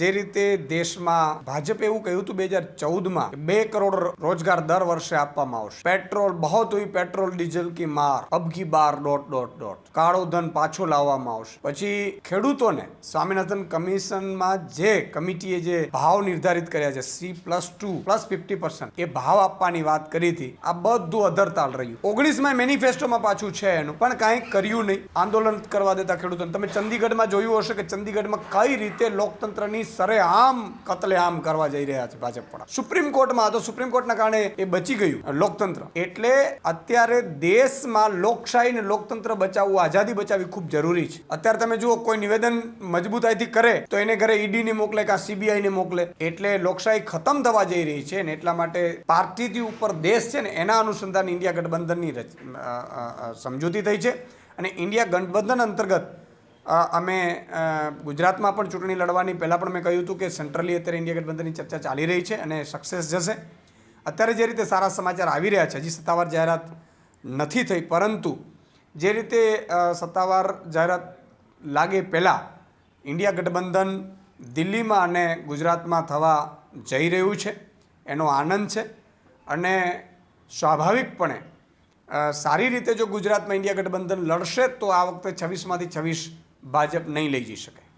જે રીતે દેશમાં ભાજપે એવું કહ્યું હતું બે હજાર ચૌદમાં બે કરોડ રોજગાર દર વર્ષે આપવામાં આવશે. પેટ્રોલ, બહોત હુઈ પેટ્રોલ, ડીઝલ કી માર. અબકી બાર, ડોટ ડોટ ડોટ. કાળો ધન પાછો લાવવામાં આવશે. પછી ખેડૂતોને સ્વામિનાથન કમિશનમાં જે કમિટીએ જે ભાવ નિર્ધારિત કર્યા છે, C plus two, plus fifty percent, એ ભાવ આપવાની વાત કરી હતી. આ બધું અધરતાલ રહ્યું. ઓગણીસમાં મેનિફેસ્ટોમાં પાછું છે એનું, પણ કાંઈ કર્યું નહીં. આંદોલન કરવા દેતા ખેડૂતોને. તમે ચંદીગઢમાં જોયું હશે કે ચંદીગઢમાં કઈ રીતે લોકતંત્રની સરેઆમ, કતલેઆમ કરવા જઈ રહ્યા છે ભાજપ પણ સુપ્રીમ કોર્ટમાં તો સુપ્રીમ કોર્ટના કારણે એ બચી ગયું, લોકતંત્ર. એટલે અત્યારે દેશમાં લોકશાહી ને લોકતંત્ર બચાવવું, આઝાદી બચાવવી ખૂબ જરૂરી છે. અત્યારે તમે જુઓ, કોઈ નિવેદન મજબૂતાઈથી કરે, તો એને ઘરે ઈડી ને મોકલે કાં સીબીઆઈ ને મોકલે. એટલે લોકશાહી ખતમ થવા જઈ રહી છે ને એટલા માટે પાર્ટીથી ઉપર દેશ છે ને એના અનુસંધાન ઇન્ડિયા ગઠબંધનની સમજૂતી થઈ છે. અને ઇન્ડિયા ગઠબંધન અંતર્ગત અમે ગુજરાતમાં પણ ચૂંટણી લડવાની, પહેલાં પણ મેં કહ્યું હતું કે સેન્ટ્રલી અત્યારે ઇન્ડિયા ગઠબંધનની ચર્ચા ચાલી રહી છે અને સક્સેસ જશે. અત્યારે જે રીતે સારા સમાચાર આવી રહ્યા છે, હજી સત્તાવાર જાહેરાત નથી થઈ, પરંતુ જે રીતે સત્તાવાર જાહેરાત લાગે પહેલાં ઇન્ડિયા ગઠબંધન દિલ્હીમાં અને ગુજરાતમાં થવા જઈ રહ્યું છે, એનો આનંદ છે અને સ્વાભાવિકપણે સારી રીતે જો ગુજરાતમાં ઇન્ડિયા ગઠબંધન લડશે, તો આ વખતે છવ્વીસમાંથી છવ્વીસ ભાજપ નહીં લઈ જઈ શકે